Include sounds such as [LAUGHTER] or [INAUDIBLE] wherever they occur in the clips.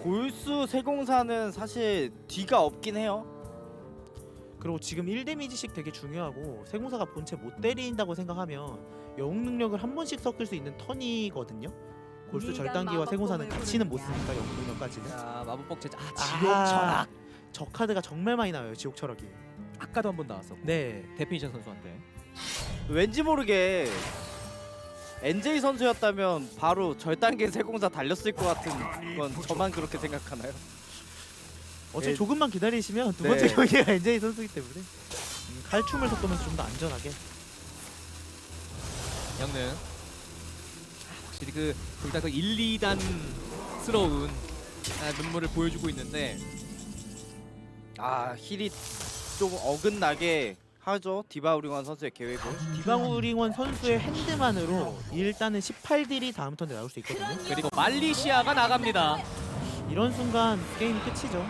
골수 세공사는 사실 뒤가 없긴 해요. 그리고 지금 1데미지씩 되게 중요하고 세공사가 본체 못 때린다고 생각하면 영웅 능력을 한 번씩 섞을 수 있는 턴이거든요. 골수 절단기와 세공사는 같이는 못. 쓰니까 영웅 능력까지는. 자 마법복 제자 아 아, 지옥 철학 저 카드가 정말 많이 나와요. 지옥 철학이. 아까도 한 번 나왔었고 네. 데피니션 선수한테 왠지 모르게 NJ 선수였다면 바로 절단계 세공사 달렸을 것 같은 건 저만 그렇게 생각하나요? 어차피 네. 조금만 기다리시면 두 네. 번째 경기가 [LAUGHS] NJ 선수기 때문에 음, 칼춤을 섞으면서 좀 더 안전하게. 영능 아, 확실히 그 둘 다 그 1, 2단스러운 아, 눈물을 보여주고 있는데 아 힐이 좀 어긋나게 하죠 디바우링원 선수의 계획을. 디바우링원 선수의 핸드만으로 일단은 18딜이 다음 턴에 나올 수 있거든요. 그리고 말리시아가 나갑니다 이런 순간 게임이 끝이죠.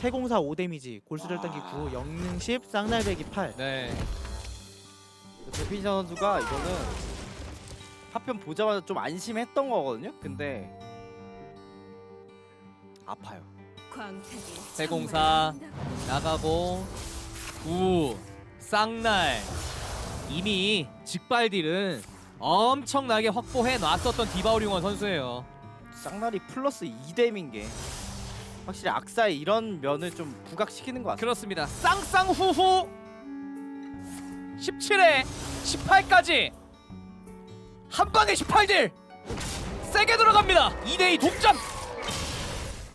세공사 5데미지, 골수 절단기 9, 영능 10, 쌍날배기 8. 네 데피니션 선수가 이거는 파편 보자마자 좀 안심했던 거거든요. 근데 아파요. 세공사. 나가고 구 쌍날. 이미 직발딜은 엄청나게 확보해 놨었던 디바우링원 선수예요. 쌍날이 플러스 2뎀인 게 확실히 악사의 이런 면을 좀 부각시키는 것 같아요. 그렇습니다. 쌍쌍후후. 17에 18까지. 한 방에 18딜. 세게 들어갑니다. 2대2 동점